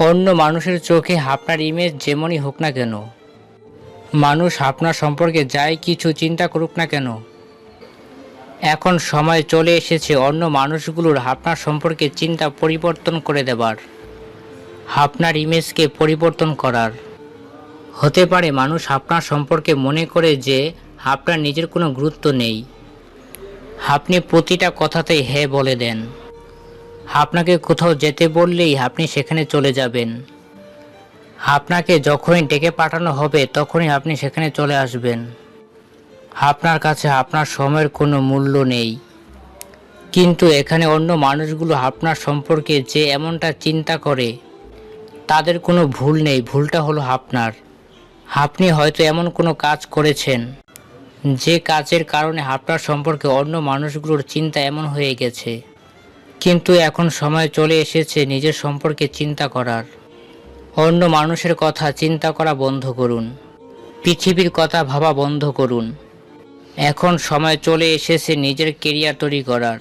অন্য মানুষের চোখে আপনার ইমেজ যেমনই হোক না কেন। মানুষ আপনার সম্পর্কে যাই কিছু চিন্তা করুক না কেন। এখন সময় চলে এসেছে অন্য মানুষগুলোর আপনার সম্পর্কে চিন্তা পরিবর্তন করে দেবার। আপনার ইমেজকে পরিবর্তন করার। হতে পারে মানুষ আপনার সম্পর্কে মনে করে যে আপনার নিজের কোনো গুরুত্ব নেই। আপনি প্রতিটা কথাতেই হ্যাঁ বলে দেন। আপনাকে কোথাও যেতে বললেই আপনি সেখানে চলে যাবেন। আপনাকে যখনই ডেকে পাঠানো হবে, তখনই আপনি সেখানে চলে আসবেন। আপনার কাছে আপনার সময়ের কোনো মূল্য নেই। কিন্তু এখানে অন্য মানুষগুলো আপনার সম্পর্কে যে এমনটা চিন্তা করে, তাদের কোনো ভুল নেই, ভুলটা হলো আপনার। আপনি হয়তো এমন কোনো কাজ করেছেন, যে কাজের কারণে আপনার সম্পর্কে অন্য মানুষগুলোর চিন্তা এমন হয়ে গেছে। কিন্তু এখন সময় চলে এসেছে নিজের সম্পর্কে চিন্তা করার। অন্য মানুষের কথা চিন্তা করা বন্ধ করুন। পৃথিবীর কথা ভাবা বন্ধ করুন। এখন সময় চলে এসেছে নিজের কেরিয়ার তৈরি করার।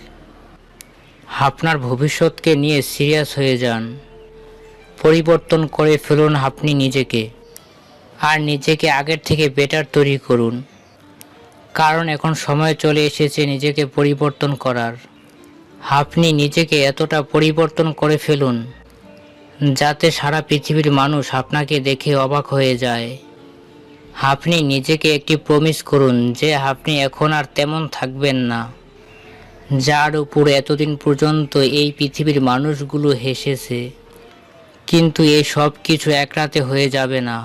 আপনার ভবিষ্যৎকে নিয়ে সিরিয়াস হয়ে যান। পরিবর্তন করে ফেলুন আপনি নিজেকে। আর নিজেকে আগের থেকে বেটার তৈরি করুন। কারণ এখন সময় চলে এসেছে নিজেকে পরিবর্তন করার। আপনি নিজেকে এতটা পরিবর্তন করে ফেলুন, যাতে সারা পৃথিবীর মানুষ আপনাকে দেখে অবাক হয়ে যায়। আপনি নিজেকে একটি প্রমিস করুন যে আপনি এখন আর তেমন থাকবেন না। যার উপর এতদিন পর্যন্ত এই পৃথিবীর মানুষগুলো হেসেছে, কিন্তু এই সব কিছু এক রাতে হয়ে যাবে না।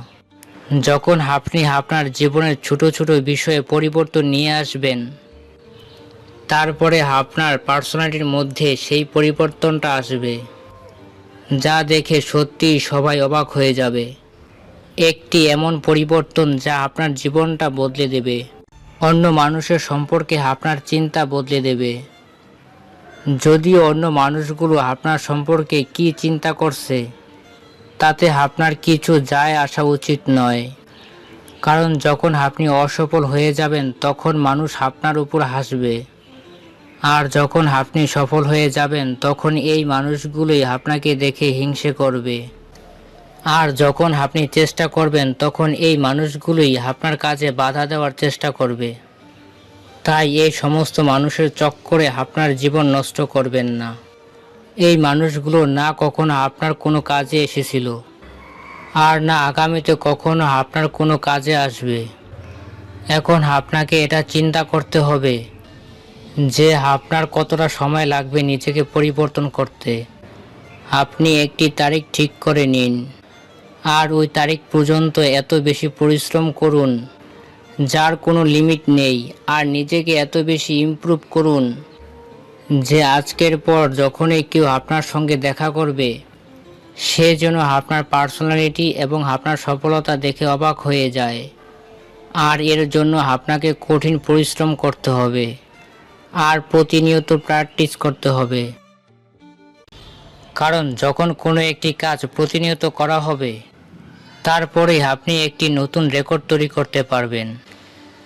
যখন আপনি আপনার জীবনের ছোট ছোট বিষয়ে পরিবর্তন নিয়ে আসবেন তারপরে আপনার পার্সোনালিটির মধ্যে সেই পরিবর্তনটা আসবে, যা দেখে সত্যিই সবাই অবাক হয়ে যাবে। একটি এমন পরিবর্তন যা আপনার জীবনটা বদলে দেবে। অন্য মানুষের সম্পর্কে আপনার চিন্তা বদলে দেবে। যদিও অন্য মানুষগুলো আপনার সম্পর্কে কি চিন্তা করছে, তাতে আপনার কিছু যায় আসা উচিত নয়। কারণ যখন আপনি অসফল হয়ে যাবেন, তখন মানুষ আপনার উপর হাসবে। আর যখন আপনি সফল হয়ে যাবেন, তখন এই মানুষগুলোই আপনাকে দেখে হিংসে করবে। আর যখন আপনি চেষ্টা করবেন, তখন এই মানুষগুলোই আপনার কাজে বাধা দেওয়ার চেষ্টা করবে। তাই এই সমস্ত মানুষের চক্করে আপনার জীবন নষ্ট করবেন না। এই মানুষগুলো না কখনো আপনার কোনো কাজে এসেছিল, আর না আগামীতে কখনো আপনার কোনো কাজে আসবে। এখন আপনাকে এটা চিন্তা করতে হবে। যে আপনার কতটা সময় লাগবে নিজেকে পরিবর্তন করতে, আপনি একটি তারিখ ঠিক করে নিন। আর ওই তারিখ পর্যন্ত এত বেশি পরিশ্রম করুন, যার কোনো লিমিট নেই, আর নিজেকে এত বেশি ইমপ্রুভ করুন, যে আজকের পর যখনই কেউ আপনার সঙ্গে দেখা করবে, সে যেন আপনার পার্সোনালিটি এবং আপনার সফলতা দেখে অবাক হয়ে যায়। আর এর জন্য আপনাকে কঠিন পরিশ্রম করতে হবে। আর প্রতিনিয়ত প্র্যাকটিস করতে হবে। কারণ যখন কোনো একটি কাজ প্রতিনিয়ত করা হবে তারপরে আপনি একটি নতুন রেকর্ড তৈরি করতে পারবেন।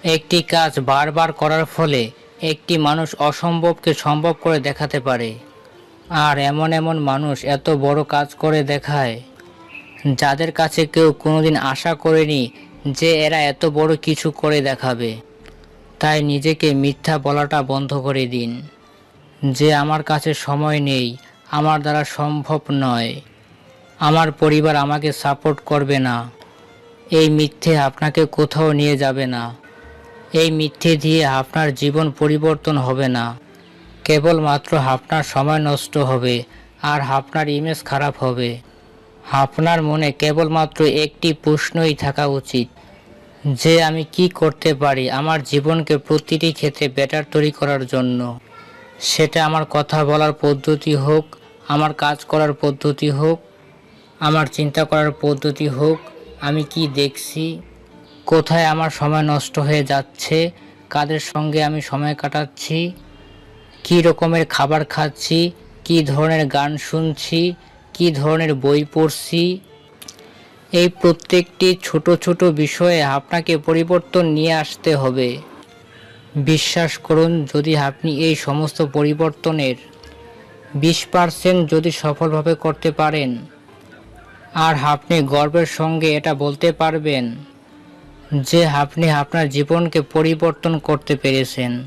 একটি কাজ বারবার করার ফলে একটি মানুষ অসম্ভবকে সম্ভব করে দেখাতে পারে। আর এমন এমন মানুষ এত বড় কাজ করে দেখায়, যাদের কাছে কেউ কোনোদিন আশা করেনি যে এরা এত বড় কিছু করে দেখাবে। তাই নিজেকে মিথ্যা বলাটা বন্ধ করে দিন। যে আমার কাছে সময় নেই, আমার দ্বারা সম্ভব নয়। আমার পরিবার আমাকে সাপোর্ট করবে না। এই মিথ্যে আপনাকে কোথাও নিয়ে যাবে না। এই মিথ্যে দিয়ে আপনার জীবন পরিবর্তন হবে না। কেবলমাত্র আপনার সময় নষ্ট হবে আর আপনার ইমেজ খারাপ হবে। আপনার মনে কেবলমাত্র একটি প্রশ্নই থাকা উচিত। যে আমি কি করতে পারি আমার জীবনকে প্রতিটি ক্ষেত্রে বেটার তৈরি করার জন্য। সেটা আমার কথা বলার পদ্ধতি হোক, আমার কাজ করার পদ্ধতি হোক, আমার চিন্তা করার পদ্ধতি হোক, আমি কি দেখছি, কোথায় আমার সময় নষ্ট হয়ে যাচ্ছে, কাদের সঙ্গে আমি সময় কাটাচ্ছি, কী রকমের খাবার খাচ্ছি, কী ধরনের গান শুনছি, কী ধরনের বই পড়ছি এই প্রত্যেকটি ছোট ছোট বিষয়ে আপনাকে পরিবর্তন নিয়ে আসতে হবে। বিশ্বাস করুন, যদি আপনি এই সমস্ত পরিবর্তনের বিশ পার্সেন্ট যদি সফলভাবে করতে পারেন, আর আপনি গর্বের সঙ্গে এটা বলতে পারবেন যে আপনি আপনার জীবনকে পরিবর্তন করতে পেরেছেন।